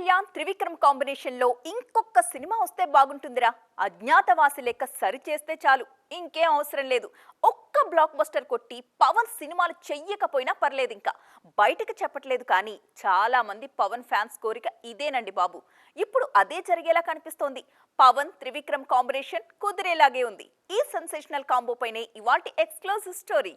కళ్యాణ్ త్రివిక్రమ్ కాంబినేషన్లో ఇంకొక సినిమా వస్తే బాగుంటుందిరా. అజ్ఞాతవాసి లెక్క సరి చేస్తే చాలు. ఇంకేం అవసరం లేదు. ఒక్క బ్లాక్ బస్టర్ కొట్టి పవన్ సినిమాలు చెయ్యకపోయినా పర్లేదు ఇంకా. బయటకు చెప్పట్లేదు కానీ చాలా మంది పవన్ ఫ్యాన్స్ కోరిక ఇదేనండి బాబు. ఇప్పుడు అదే జరిగేలా కనిపిస్తోంది. పవన్ త్రివిక్రమ్ కాంబినేషన్ కుదిరేలాగే ఉంది. ఈ సెన్సేషనల్ కాంబో పైనే ఇవాల్టి exclusive story.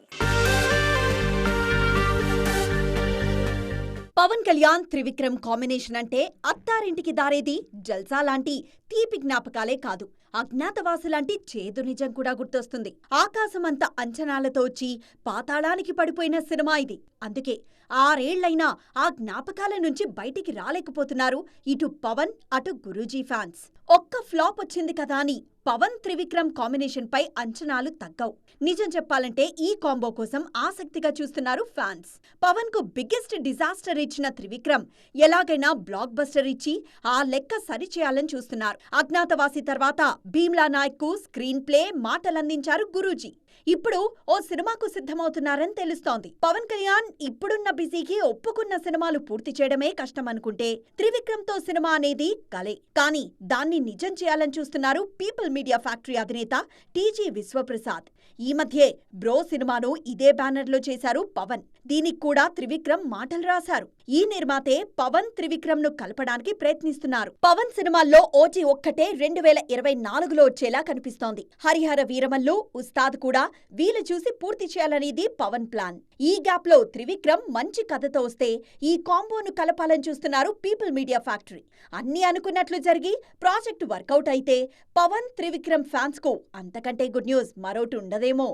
Pawan Kalyan Trivikram combination అంటే అత్తారింటికి దారేది జల్సా లాంటి తీపి జ్ఞాపకాలే కాదు. అజ్ఞాతవాసు లాంటి చేదు నిజం కూడా గుర్తొస్తుంది. ఆకాశమంత అంచనాలతో వచ్చి పాతాళానికి పడిపోయిన సినిమా ఇది. అందుకే ఆరేళ్ళైనా ఆ జ్ఞాపకాల నుంచి బయటికి రాలేకపోతున్నారు ఇటు పవన్ అటు గురూజీ ఫ్యాన్స్. ఒక్క ఫ్లాప్ వచ్చింది కదా అని పవన్ త్రివిక్రమ్ కాంబినేషన్ పై అంచనాలు తగ్గవు. నిజం చెప్పాలంటే ఈ కాంబో కోసం ఆసక్తిగా చూస్తున్నారు ఫ్యాన్స్. పవన్కు బిగ్గెస్ట్ డిజాస్టర్ ఇచ్చిన త్రివిక్రమ్ ఎలాగైనా బ్లాక్ బస్టర్ ఇచ్చి ఆ లెక్క సరిచేయాలని చూస్తున్నారు. అజ్ఞాతవాసి తర్వాత భీమ్లా నాయక్కు స్క్రీన్ ప్లే మాటలందించారు గురూజీ. ఇప్పుడు ఓ సినిమాకు సిద్ధమవుతున్నారని తెలుస్తోంది. పవన్ కళ్యాణ్ ఇప్పుడున్న బిజీకి ఒప్పుకున్న సినిమాలు పూర్తి చేయడమే కష్టం అనుకుంటే త్రివిక్రమ్తో సినిమా అనేది కలే. కానీ దాన్ని నిజం చేయాలని చూస్తున్నారు పీపుల్ మీడియా ఫ్యాక్టరీ అధినేత టీజీ విశ్వప్రసాద్. ఈ మధ్యే బ్రో సినిమాను ఇదే బ్యానర్లో చేశారు పవన్. దీనికి కూడా త్రివిక్రమ్ మాటలు రాశారు. ఈ నిర్మాతే పవన్ త్రివిక్రమ్ను కలపడానికి ప్రయత్నిస్తున్నారు. పవన్ సినిమాల్లో ఓజీ ఒక్కటే రెండు వేల ఇరవై నాలుగులో వచ్చేలా కనిపిస్తోంది. హరిహర వీరమల్లు ఉస్తాద్ కూడా వీలు చూసి పూర్తి చేయాలనేది పవన్ ప్లాన్. ఈ గ్యాప్లో త్రివిక్రమ్ మంచి కథతో వస్తే ఈ కాంబోను కలపాలని చూస్తున్నారు పీపుల్ మీడియా ఫ్యాక్టరీ. అన్ని అనుకున్నట్లు జరిగి ప్రాజెక్టు వర్కౌట్ అయితే పవన్ త్రివిక్రమ్ ఫ్యాన్స్కు అంతకంటే గుడ్ న్యూస్ మరోటి ఉండదేమో.